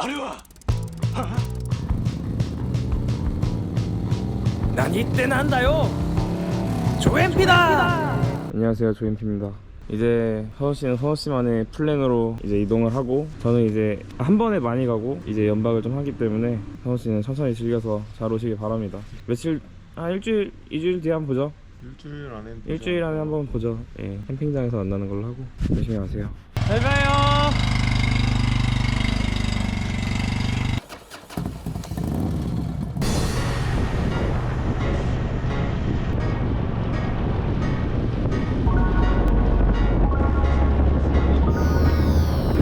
あれは何ってなんだよ조엠피다 안녕하세요 조엠피입니다 이제 서울시는 서울시만의 플랜으로 이제 이동을 하고 저는 이제 한 번에 많이 가고 이제 연박을 좀 하기 때문에 서울시는 천천히 즐겨서 잘 오시길 바랍니다 며칠 아 일주일 이주일 뒤에 한번 보죠 일주일 안에 일주일 안에 한번 보죠 예 캠핑장에서 만나는 걸로 하고 열심히 가세요 잘 가요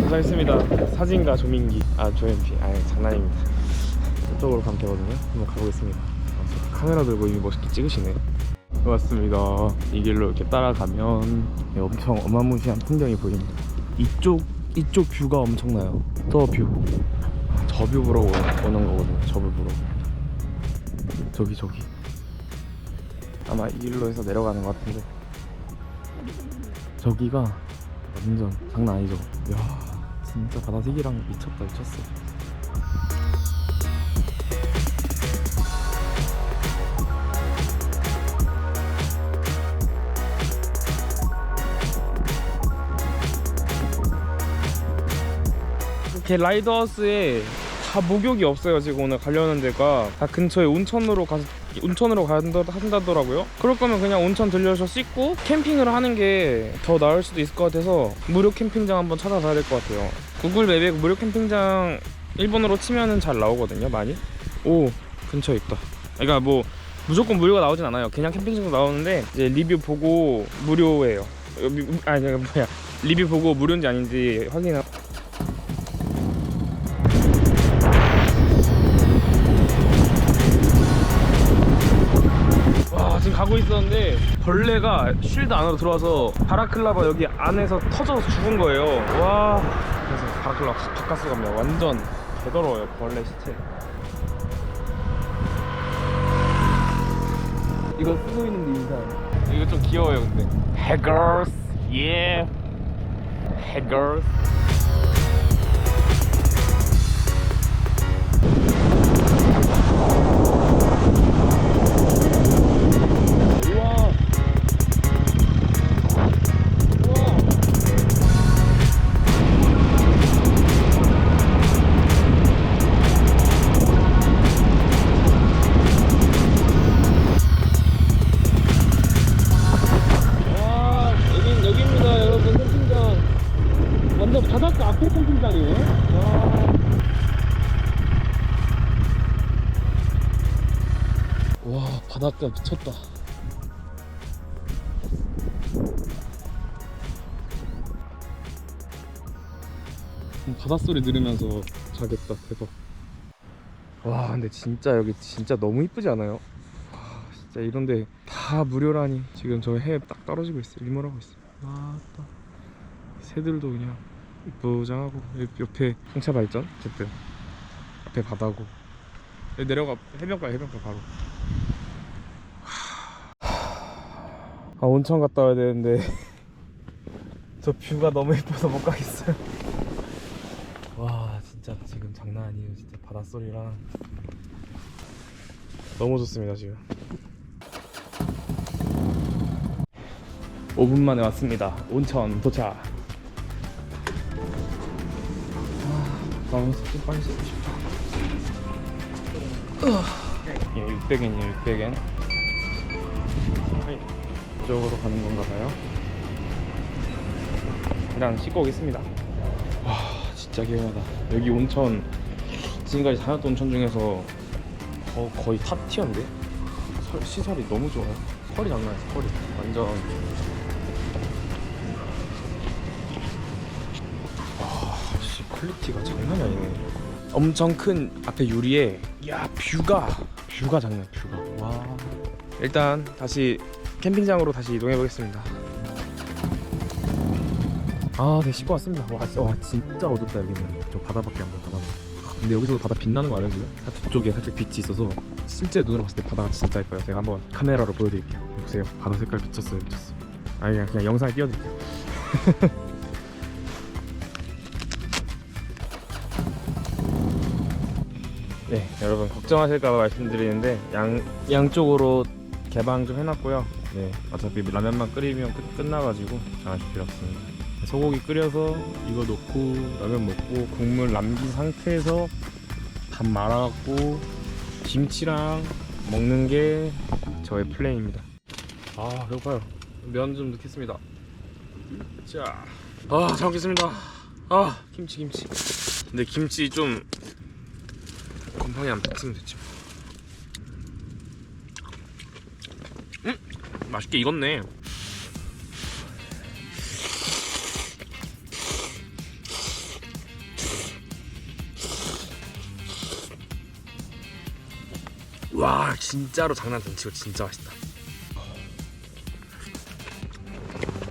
도착했습니다. 사진가 조민기. 아 조엠피 아니 장난입니다. 이쪽으로 가면 되거든요. 한번 가보겠습니다. 아, 저 카메라 들고 이미 멋있게 찍으시네. 왔습니다. 이 길로 이렇게 따라가면 네, 엄청 어마무시한 풍경이 보입니다. 이쪽 이쪽 뷰가 엄청나요. 저뷰저 뷰 보러 오- 오는 거거든요. 저 뷰 보러. 저기 저기. 아마 이 길로 해서 내려가는 것 같은데. 저기가 완전 장난 아니죠. 이야 진짜 바다 색이랑 미쳤다 미쳤어. 이렇게 라이더하우스에 다 목욕이 없어요 지금 오늘 가려는 데가. 다 근처에 온천으로 가서 온천으로 간다 한다더라고요. 그럴 거면 그냥 온천 들려서 씻고 캠핑을 하는 게 더 나을 수도 있을 것 같아서 무료 캠핑장 한번 찾아봐야 될 것 같아요. 구글 맵에 무료 캠핑장 일본어로 치면은 잘 나오거든요 많이. 오 근처에 있다. 그러니까 뭐 무조건 무료가 나오진 않아요. 그냥 캠핑장도 나오는데 이제 리뷰 보고 무료예요. 어, 미- 아니 뭐야. 리뷰 보고 무료인지 아닌지 확인하 가고 있었는데 벌레가 쉴드 안으로 들어와서 바라클라바 여기 안에서 터져서 죽은 거예요. 와. 그래서 바라클라바 바깥으로 가면 완전 개더러워요 벌레 시체. 이거 쓰고 있는데 인사 이거 좀 귀여워요 근데. 해거스 예해 바닷가 미쳤다. 음, 바닷소리 들으면서 자겠다 대박. 와 근데 진짜 여기 진짜 너무 이쁘지 않아요? 와 진짜 이런데 다 무료라니. 지금 저 해 딱 떨어지고 있어요. 일몰하고 있어요. 와따 새들도 그냥 이쁘장하고 옆- 옆에 풍차 발전? 어쨌든. 앞에 바다고. 내려가 해변가 해변가 바로 아 온천 갔다 와야 되는데. 저 뷰가 너무 예뻐서 못 가겠어요. 와 진짜 지금 장난 아니에요 진짜. 바닷소리랑 너무 좋습니다 지금. 5분 만에 왔습니다. 온천 도착. 아, 너무 좀 빨리 씻고 싶다. 예, 600엔이에요 600엔. 이 쪽으로 가는 건가 봐요? 일단 씻고 오겠습니다. 와 진짜 개운하다. 여기 온천 지금까지 다녔던 온천 중에서 거, 거의 탑 티어인데? 설- 시설이 너무 좋아요. 펄이 장난 아니야 펄이. 완전. 와 씨, 퀄리티가 장난이 아니네. 엄청 큰 앞에 유리에 야 뷰가 뷰가 장난 뷰가. 와. 일단 다시 캠핑장으로 다시 이동해 보겠습니다 아, 네 씻고 왔습니다. 와, 진짜, 와, 진짜 어둡다 여기는. 저 바다밖에 안 보여 바다. 근데 여기서도 바다 빛나는 거 알아요 지금? 뒤쪽에 살짝 빛이 있어서 실제 눈으로 봤을 때 바다가 진짜 예뻐요. 제가 한번 카메라로 보여드릴게요. 보세요. 바다 색깔 미쳤어요, 미쳤어. 아니 그냥, 그냥 영상에 띄워드릴게요. 네, 여러분 걱정하실까봐 말씀드리는데 양 양쪽으로 개방 좀 해놨고요. 네, 어차피 라면만 끓이면 끝, 끝나가지고 걱정하실 필요 없습니다. 소고기 끓여서 이거 넣고 라면 먹고 국물 남긴 상태에서 밥 말아갖고 김치랑 먹는 게 저의 플랜입니다. 아 배고파요. 면 좀 넣겠습니다. 자, 아잘 먹겠습니다. 아 김치 김치. 근데 김치 좀 곰팡이 안 폈으면 됐지. 맛있게 익었네. 와 진짜로 장난 안 치고 진짜 맛있다.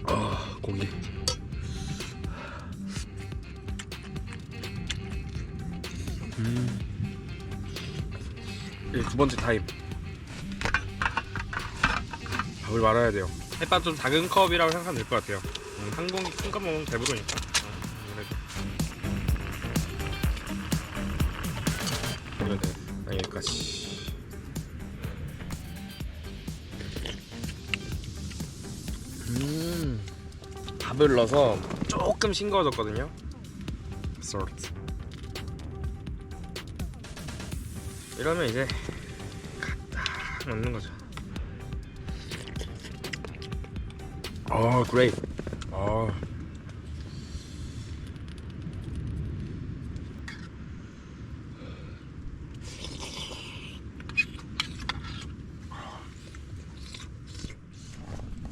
아 고기. 음. 이제 두 번째 타임. 밥을 말아야 돼요. 햇반 좀 작은 컵이라고 생각하면 될 것 같아요. 음, 한 공기 큰 컵 먹으면 배부르니까. 어, 그래도. 이건 돼. 아, 여기까지. 음, 밥을 넣어서 조금 싱거워졌거든요. salt. 이러면 이제 딱 넣는 거죠. 아, great. 아.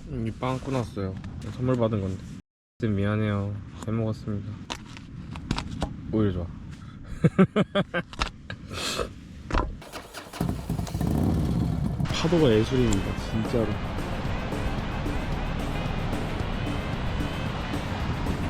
음, 이빵 끊었어요. 선물 받은 건데. 쌤 미안해요. 잘 먹었습니다. 오히려 좋아. 파도가 예술입니다. 진짜로.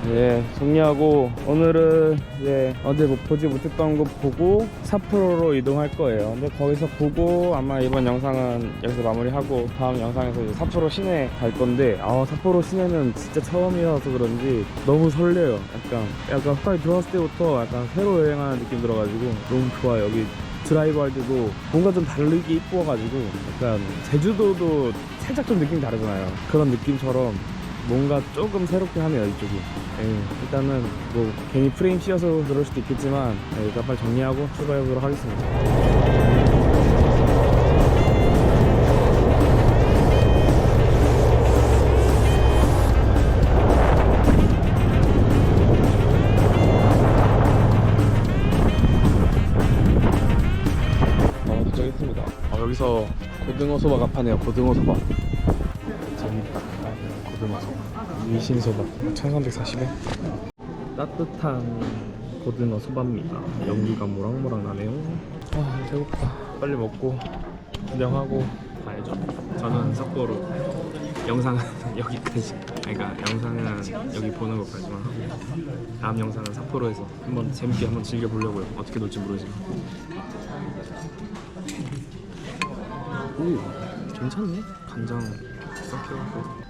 예, 정리하고 오늘은 예, 어제 뭐 보지 못했던 거 보고 삿포로로 이동할 거예요. 근데 거기서 보고 아마 이번 영상은 여기서 마무리하고 다음 영상에서 이제 삿포로 시내 갈 건데 아 삿포로 시내는 진짜 처음이어서 그런지 너무 설레요. 약간 약간 홋카이 들어왔을 때부터 약간 새로 여행하는 느낌 들어가지고 너무 좋아요. 여기 드라이브 할 때도 뭔가 좀 다르게 이뻐가지고 약간 제주도도 살짝 좀 느낌이 다르잖아요. 그런 느낌처럼 뭔가 조금 새롭게 하네요 이쪽이. 예, 일단은 뭐 괜히 프레임 씌워서 그럴 수도 있겠지만 예, 일단 빨리 정리하고 출발해 보도록 하겠습니다. 어, 도착했습니다. 어, 여기서 고등어 소바 가 파네요 고등어 소바 재밌다 고등어 소바 미신 소바 1340엔 따뜻한 고등어 소바입니다. 연기가 모락모락 나네요. 아 배고프다 빨리 먹고 구경하고 가야죠. 저는 삿포로 영상은 여기까지. 그러니까 영상은 여기 보는 것까지만 하고. 다음 영상은 삿포로에서 한번 재밌게 한번 즐겨보려고요. 어떻게 놀지 모르지만. 오 괜찮네. 간장 싹 해갖고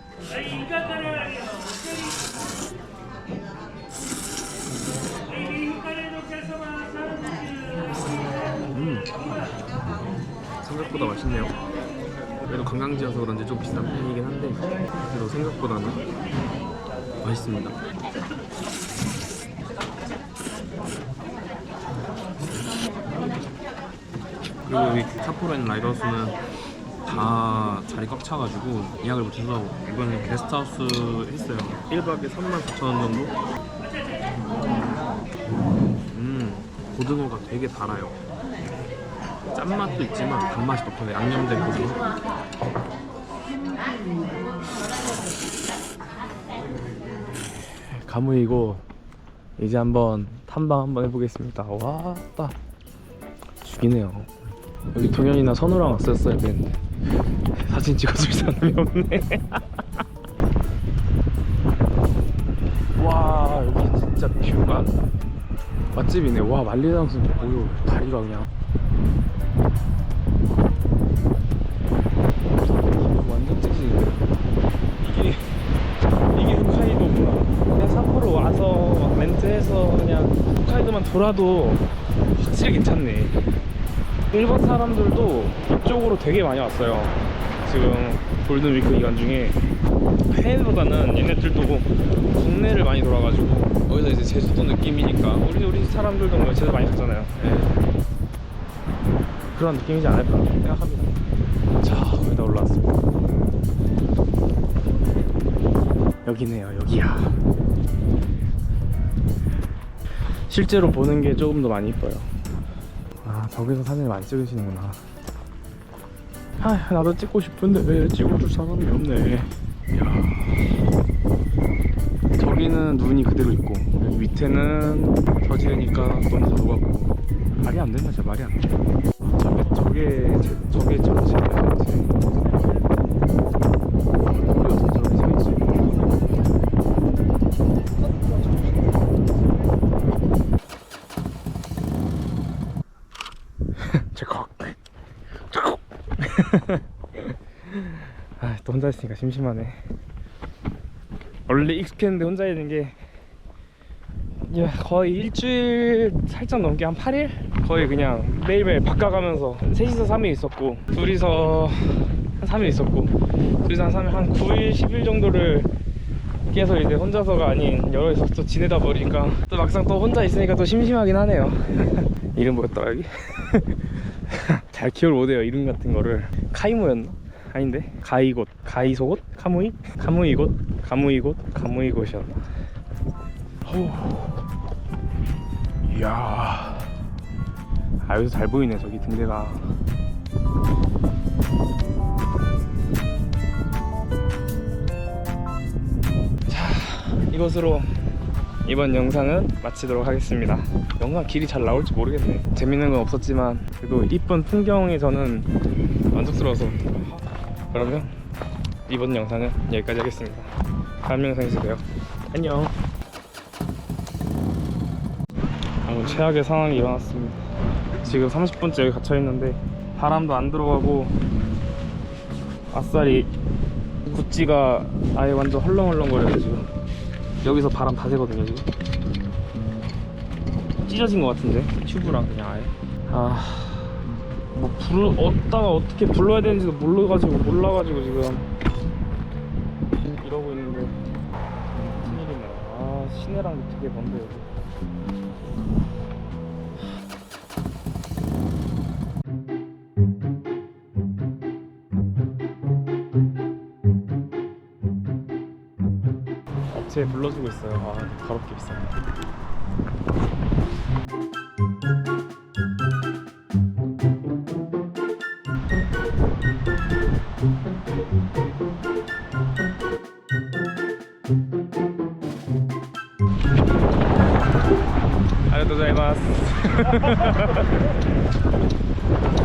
생각보다 맛있네요. 그래도 관광지여서 그런지 좀 비싼 편이긴 한데 그래도 생각보다는 맛있습니다. 그리고 여기 삿포로에 있는 라이더스는 다 자리 꽉 차가지고 예약을 못해서 이번에 게스트하우스 했어요. 1박에 39,000원 정도? 음 고등어가 되게 달아요 짠맛도 있지만 단맛이 높아요 양념된 고등어 가무이고 이제 한번 탐방 한번 해보겠습니다. 와따 죽이네요. 여기 동현이나 선우랑 왔었어야 되는데 사진 찍어줄 사람이 없네. 와 여기 진짜 뷰가 맛집이네. 와 만리장성 보여. 다리가 그냥 돌아도 확실히 괜찮네 일본 사람들도 이쪽으로 되게 많이 왔어요. 지금 골든 위크 기간 중에 해외보다는 얘네들도 국내를 많이 돌아가지고 거기서 이제 제주도 느낌이니까 우리 우리 사람들도 뭐 제주도 많이 갔잖아요. 예. 그런 느낌이지 않을까 생각합니다. 자, 거기다 올라왔습니다. 여기네요, 여기야. 실제로 보는 게 조금 더 많이 이뻐요. 아, 저기서 사진을 많이 찍으시는구나. 아, 나도 찍고 싶은데 왜 찍어줄 사람이 없네. 야. 저기는 눈이 그대로 있고 여기 밑에는 눈이 다 녹았고 말이 안 된다, 진짜 말이 안 돼. 저게 저게 제- 저게 전 혼자 있으니까 심심하네 원래 익숙했는데 혼자 있는 게 야, 거의 일주일 살짝 넘게 한 8일? 거의 그냥 매일매일 바꿔가면서 셋이서 3일 있었고 둘이서 한 3일 있었고 둘이서 한 3일 한 9일 10일 정도를 계속 이제 혼자서가 아닌 여럿이서 또 지내다 보니까 또 막상 또 혼자 있으니까 또 심심하긴 하네요 이름 뭐였더라 여기? 잘 기억을 못해요 이름 같은 거를 카이모였나? 아닌데 가이곳 가이소곳? 카무이? 카무이곳? 가무이곳? 가무이곳이었나? 후. 이야 아 여기서 잘 보이네 저기 등대가 자 이것으로 이번 영상은 마치도록 하겠습니다 영상 길이 잘 나올지 모르겠네 재밌는 건 없었지만 그래도 이쁜 풍경에 저는 만족스러워서 그러면 이번 영상은 여기까지 하겠습니다. 다음 영상에서 봬요. 안녕. 방금 최악의 상황이 일어났습니다. 지금 30분째 여기 갇혀 있는데 바람도 안 들어가고 아싸리 구찌가 아예 완전 헐렁헐렁거려요 지금. 여기서 바람 다 새거든요 지금. 찢어진 것 같은데? 튜브랑 그냥 아예? 아 뭐불 어디다가 어떻게 불러야 되는지도 몰라가지고 몰라가지고 지금. 이러고 있는데 큰일이네. 아 시내랑 되게 먼데 여기. 업체에 불러주고 있어요. 아 더럽게 비싸네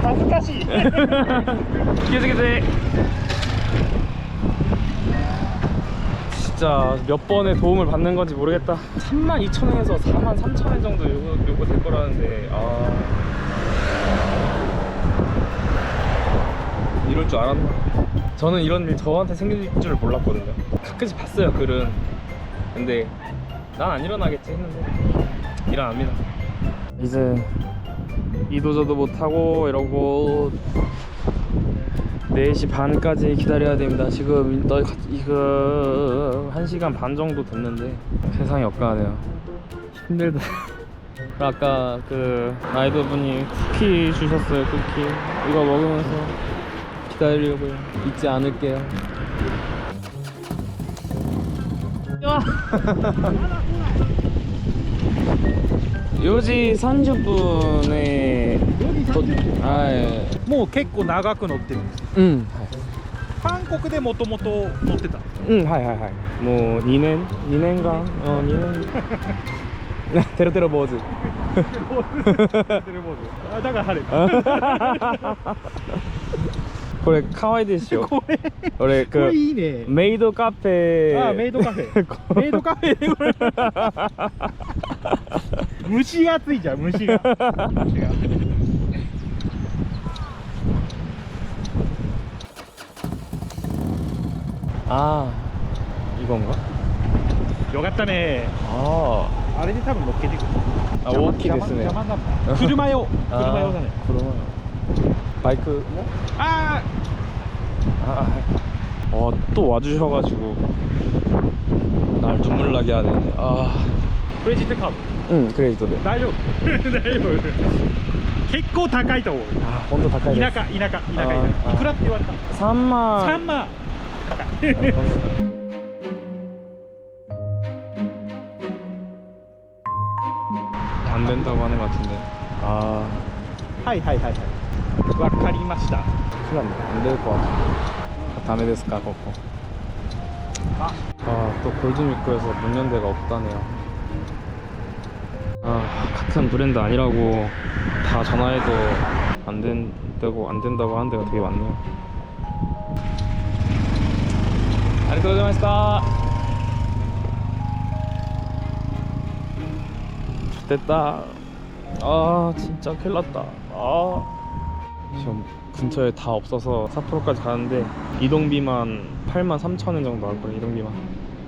恥ずかしい 気をつけて 진짜 몇 번의 도움을 받는 건지 모르겠다 32,000원에서 43,000원 정도 요거, 요거 될 거라는데 아 이럴 줄 알았나 저는 이런 일 저한테 생길 줄 몰랐거든요 가끔씩 봤어요 글은 근데 난 안 일어나겠지 했는데 일어납니다 이제 이도저도 못하고 이러고 4시 반까지 기다려야 됩니다. 지금 너 이거 1시간 반 정도 됐는데 세상이 엇가네요. 힘들다. 아까 그 라이더 분이 쿠키 주셨어요. 쿠키. 이거 먹으면서 기다리려고요. 잊지 않을게요. 4時30分ねとはい。もう結構長く乗ってるんです。うん、はい、韓国でもともと乗ってた。うんはいはいはい。もう2年？2年間？うん2年。テロテロ坊主。テレモードあだから晴れた。これ可愛いでしょこれ俺これいいね。メイドカフェ。あメイドカフェ。メイドカフェ。虫がついちゃう虫が。ああ、いこんかよかったね。あああれで多分乗っけていくあ大きいですね。車用。車用だね。車用。 면 바이크 뭐? 아 아, 어, 또 와주셔가지고 날 눈물 나게 하네. 아, クレジットカード 응, 크레디트네. 大丈夫大丈夫結構高いと思う 아, 온도 가까이. 田舎田舎田舎田あー舎いくらって言われた 3만. 3万高い 안 된다고 하는 것 같은데. 아, はいはいはいはい わかりました 큰일 났네. 안 될 것 같아. 다음에 됐을까, 거거. 아. 아, 또 골든 위크에서 문 연대가 없다네요. 아, 같은 브랜드 아니라고 다 전화해도 안 된다고, 안 된다고 하는 데가 되게 많네요. 아리가또 고자이마시다. 됐다. 아, 진짜 큰일 났다. 아. 지금 근처에 다 없어서 삿포로까지 가는데 이동비만 8만 3천 원 정도 나올 거예요 이동비만.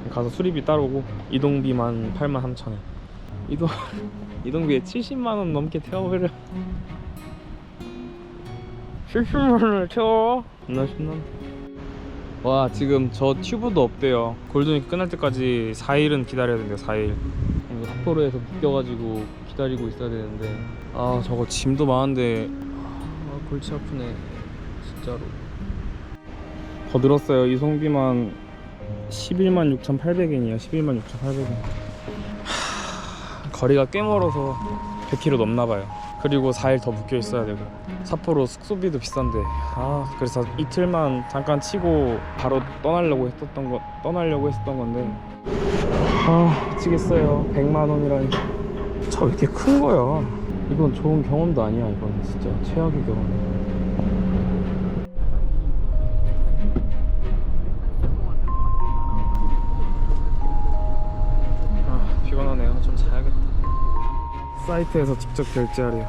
가서 수리비 따르고 이동비만 8만 3천 원 이동 이동비에 70만 원 넘게 태워버려. 70만 원을 태워? 나 신난다 와 지금 저 튜브도 없대요. 골든위크 끝날 때까지 4일은 기다려야 된대요 4일. 이거 삿포로에서 묶여가지고 기다리고 있어야 되는데. 아 저거 짐도 많은데 아, 골치 아프네 진짜로. 더 늘었어요. 이송비만 11만 6,800엔이야. 11만 6,800엔. 거리가 꽤 멀어서 100km 넘나봐요. 그리고 4일 더 묶여 있어야 되고. 삿포로 숙소비도 비싼데. 아 그래서 이틀만 잠깐 치고 바로 떠나려고 했었던 거 떠나려고 했었던 건데. 아 미치겠어요. 100만 원이라니. 차 왜 이렇게 큰 거야 이건 좋은 경험도 아니야 이건 진짜. 최악의 경험. 사이트에서 직접 결제하래요.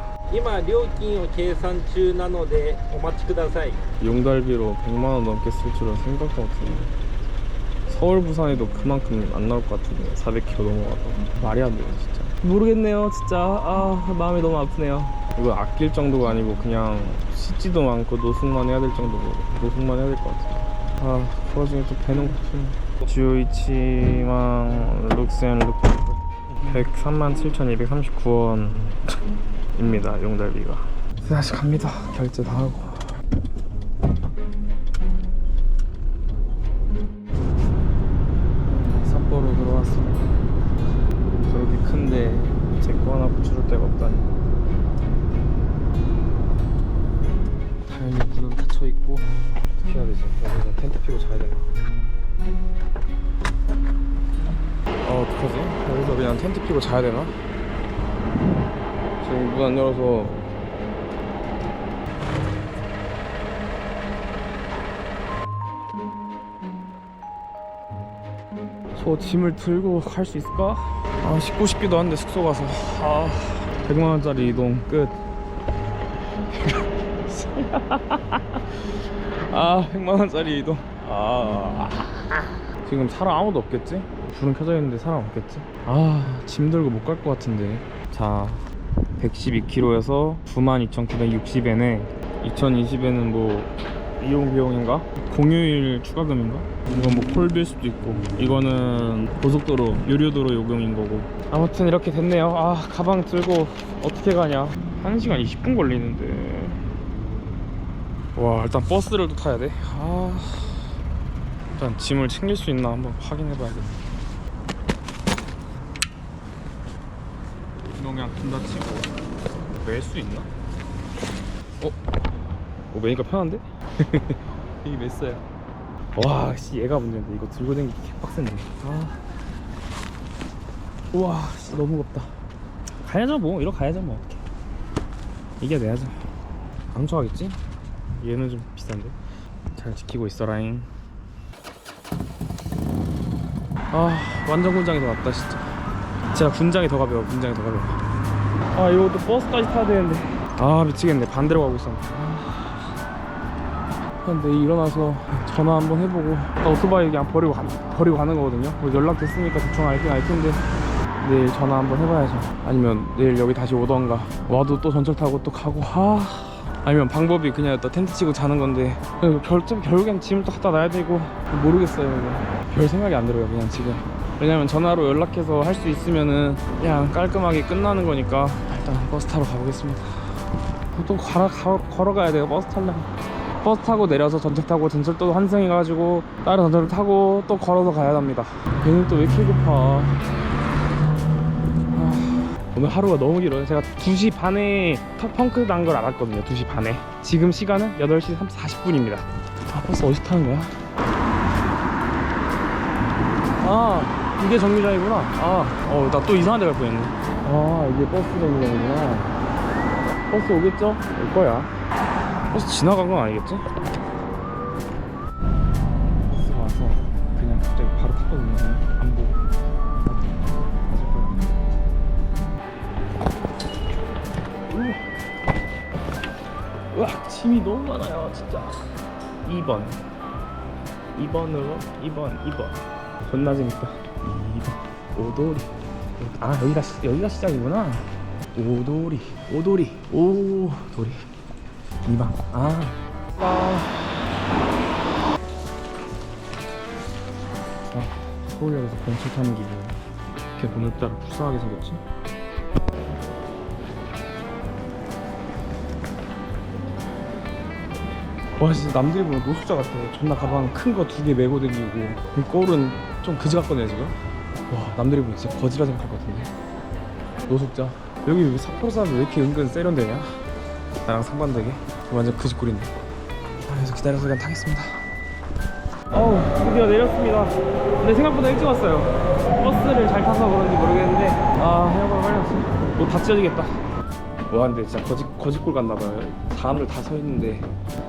용달비로 100만 원 넘게 쓸 줄은 생각도 못했네. 서울 부산에도 그만큼 안 나올 것 같은데 400km 넘어가도. 말이 안 돼요 진짜. 모르겠네요 진짜. 아 마음이 너무 아프네요. 이거 아낄 정도가 아니고 그냥 씻지도 않고 노숙만 해야 될 정도고 노숙만 해야 될 것 같아요. 아 그거 중에 또 배는 고프네. 주이치망 룩센 룩. 103만 7,239원입니다 용달비가. 다시 갑니다. 결제 다 하고 여기서 그냥 텐트 피고 자야 되나? 지금 문 안 열어서. 저 짐을 들고 갈 수 있을까? 아 씻고 싶기도 한데 숙소 가서. 아 100만원짜리 이동 끝. 아 100만원짜리 이동. 아 지금 사람 아무도 없겠지? 불은 켜져 있는데 사람 없겠지? 아 짐 들고 못 갈 것 같은데 자 112km에서 92,960엔에 2020에는 뭐 이용 비용인가? 공휴일 추가금인가? 이건 뭐 콜빌 수도 있고 이거는 고속도로 유료도로 요금인 거고 아무튼 이렇게 됐네요 아 가방 들고 어떻게 가냐 1시간 20분 걸리는데 와 일단 버스를 또 타야 돼? 아 일단 짐을 챙길 수 있나 한번 확인해 봐야겠네 이거 그냥 둔다 치고 멜 수 있나? 어? 어 매니까 편한데? 이게 맸어요 와, 씨, 얘가 문제인데 이거 들고 다니기 개빡센데. 아. 우와, 씨, 너무 무겁다. 가야죠, 뭐. 이러 가야죠, 뭐. 어떡해. 이겨내야죠. 안 좋아하겠지? 얘는 좀 비싼데. 잘 지키고 있어라잉. 아, 완전 군장이 더 낫다, 진짜. 진짜 군장이 더 가벼워, 군장이 더 가벼워. 아, 이것도 버스까지 타야 되는데. 아, 미치겠네. 반대로 가고 있었는데. 아. 내일 일어나서 전화 한번 해보고 나 오토바이 그냥 버리고, 가, 버리고 가는 거거든요 뭐 연락 됐으니까 대충 알긴 알 텐데 내일 전화 한번 해봐야죠 아니면 내일 여기 다시 오던가 와도 또 전철 타고 또 가고 아 아니면 방법이 그냥 또 텐트 치고 자는 건데. 그래서 결, 결국엔 짐을 또 갖다 놔야 되고 모르겠어요 이거. 별 생각이 안 들어요 그냥 지금. 왜냐면 전화로 연락해서 할 수 있으면은 그냥 깔끔하게 끝나는 거니까 일단 버스 타러 가보겠습니다. 또 걸어, 가, 걸어가야 돼요 버스 타려면. 버스 타고 내려서 전철 타고 전철 또 환승해 가지고 다른 전철을 타고 또 걸어서 가야 합니다. 배는 또 왜 이렇게 고파 오늘 하루가 너무 길어요. 제가 2시 반에 터 펑크 난 걸 알았거든요. 2시 반에. 지금 시간은 8시 40분입니다. 아, 버스 어디 타는 거야? 아, 이게 정류장이구나. 아, 어, 나 또 이상한 데 갈 뻔했네. 아, 이게 버스 정류장이구나. 버스 오겠죠? 올 거야. 버스 지나간 건 아니겠지? 진짜. 2번. 2번으로 2번 2번. 존나 재밌다. 2번. 오도리 아 여기가 시- 여기가 시작이구나. 오도리 오도리 오도리 2번 아, 아. 아 서울역에서 번칠 타는 기분 이렇게 오늘따라 불쌍하게 생겼지? 와 진짜 남들이 보면 노숙자 같아. 존나 가방 큰 거 두 개 메고 다니고. 이 거울은 좀 그지 같거든요 지금? 와 남들이 보면 진짜 거지라 생각할 것 같은데. 노숙자. 여기 왜 삿포로 사람들 왜 이렇게 은근 세련되냐? 나랑 상반되게? 완전 그지 꼴인데 아 그래서 기다려서 그냥 타겠습니다. 어우 드디어 내렸습니다. 근데 생각보다 일찍 왔어요. 버스를 잘 타서 그런지 모르겠는데. 아 해양방 빨리 왔어. 뭐다 찢어지겠다. 와 근데 진짜 거짓 거짓골 같나봐요 사람들 다서 있는데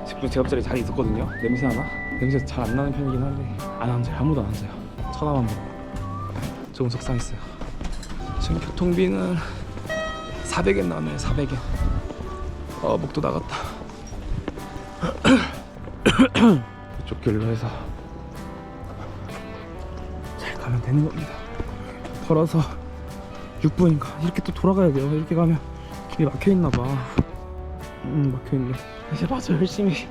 직분 제 옆자리 자리 있었거든요. 냄새 나나? 냄새 잘 안 나는 편이긴 한데. 안 앉아요. 아무도 안 앉아요. 쳐다만 보고. 조금 속상했어요. 지금 교통비는 400엔 나왔네요. 400엔. 어 목도 나갔다. 이쪽 길로 해서 잘 가면 되는 겁니다. 걸어서 6분인가? 이렇게 또 돌아가야 돼요. 이렇게 가면 길이 막혀있나봐 음 막혀있네 이제 마저 열심히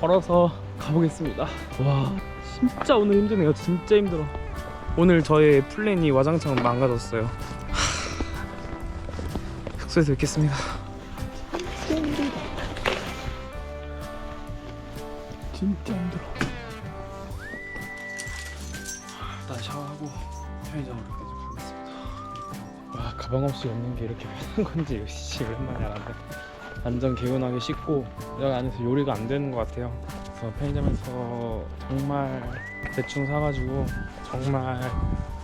걸어서 가보겠습니다. 와 진짜 오늘 힘드네요. 진짜 힘들어. 오늘 저의 플랜이 와장창 망가졌어요. 하, 숙소에서 뵙겠습니다. 진짜 힘들어. 일단 샤워하고 편의점으로 가겠습니다. 와 가방 없이 없는 게 이렇게 편한 건지 씨 오랜만에 알았네 완전 개운하게 씻고 여기 안에서 요리가 안 되는 것 같아요. 그래서 편의점에서 정말 대충 사가지고 정말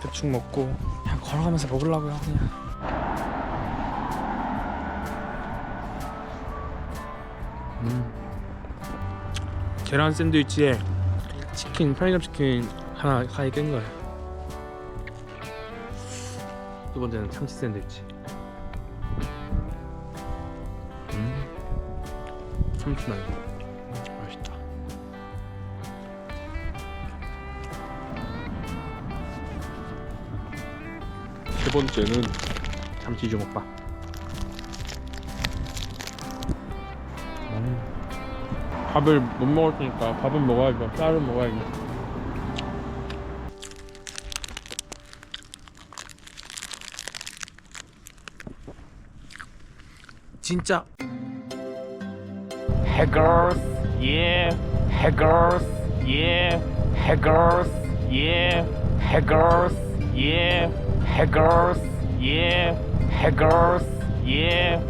대충 먹고 그냥 걸어가면서 먹으려고요 그냥. 음. 계란 샌드위치에 치킨 편의점 치킨 하나 가위 깬 거예요. 두 번째는 참치 샌드위치 참치 말고 맛있다. 세 번째는 참치 주먹밥 음. 밥을 못 먹었으니까 밥은 먹어야죠 쌀은 먹어야지 진짜 해거스 예 해거스 예 해거스 예해